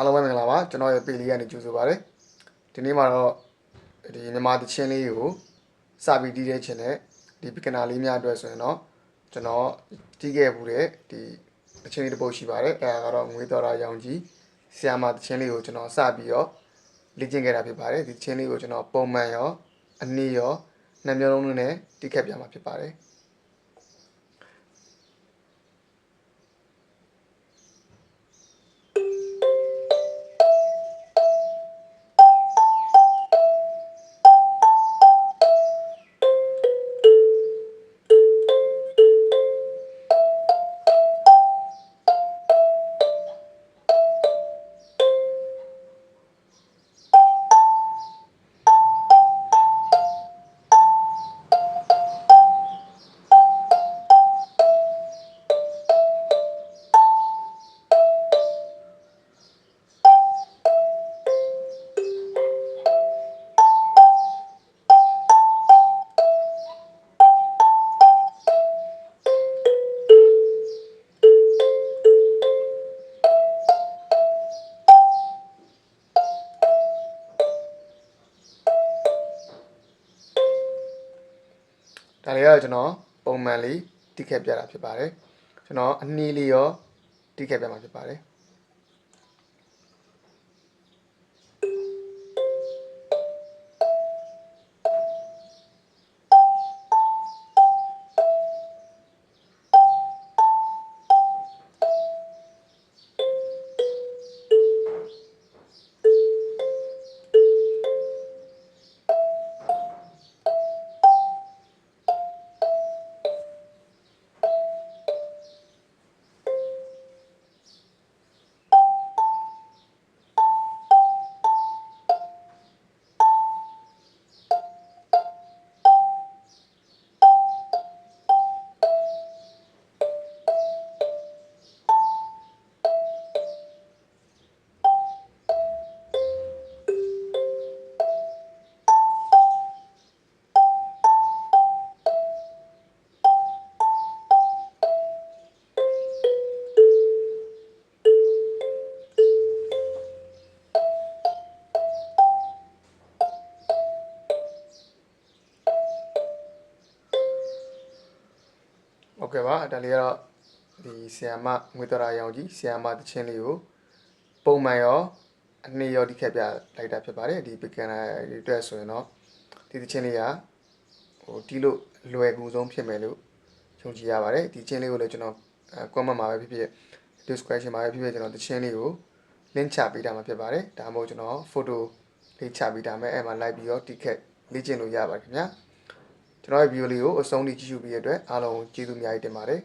အားလုံးပဲမင်္ဂလာပါကျွန်တော်ရဲ့ပေလေးကနေကြိုဆိုပါရစေဒီနေ့မှာတော့ဒီမြန်မာသချင်းလေးကိုစာပြီးတီးတဲ့ချင်းနဲ့ဒီပကနာလေးများအတွက်ဆိုရင်တော့ကျွန်တော်တီးခဲ့မှုတဲ့ဒီသချင်းလေးတစ်ပုဒ်ရှိပါတယ်အဲဒါကတော့ငွေတော်ရာရောင်ကြီးဆီယာမာသချင်းလေးကိုကျွန်တော်စပြီးတော့လေ့ကျင့်ခဲ့တာဖြစ်ပါတယ်ဒီသချင်းလေးကိုကျွန်တော်ပုံမှန်ရောအနည်းရောနှစ်မျိုးလုံးနဲ့တီးခတ်ပြမှာဖြစ်ပါတယ် ဒါလေးကတော့ကျွန်တော်ပုံမှန်လေးတိခက်ပြတာဖြစ်ပါတယ်ကျွန်တော်အနည်းလေးရောတိခက်ပြမှာဖြစ်ပါတယ် ဟုတ်ကဲ့ပါဒါလေးကတော့ဒီဆီယမ်မငွေတော်ရာရောင်ကြီးဆီယမ်မတခြင်းလေးကိုပုံမှန်ရောအနှစ်ရောတိခက်ပြလိုက်တာဖြစ်ပါတယ်ဒီပကန်နာတွေအတွက်ဆိုရင်တော့ဒီတခြင်းလေးကဟိုတီးလို့လွယ်ကူဆုံးဖြစ်မယ်လို့ယုံကြည်ရပါတယ်ဒီခြင်းလေးကိုလည်းကျွန်တော် comment မှာပဲဖြစ်ဖြစ် description မှာပဲဖြစ်ဖြစ်ကျွန်တော်တခြင်းလေးကို link ချပေးတာမှာဖြစ်ပါတယ်ဒါမှမဟုတ်ကျွန်တော် photo လေးချပေးတာမယ်အဲ့မှာ like ပြီးတော့ ticket လေ့ကျင့်လို့ရပါတယ်ခင်ဗျာ ကျွန်တော်ရဲ့ video လေးကိုအဆုံးထိကြည့်ရှုပြီးရတဲ့အတွက်အားလုံးကျေးဇူးအများကြီးတင်ပါတယ်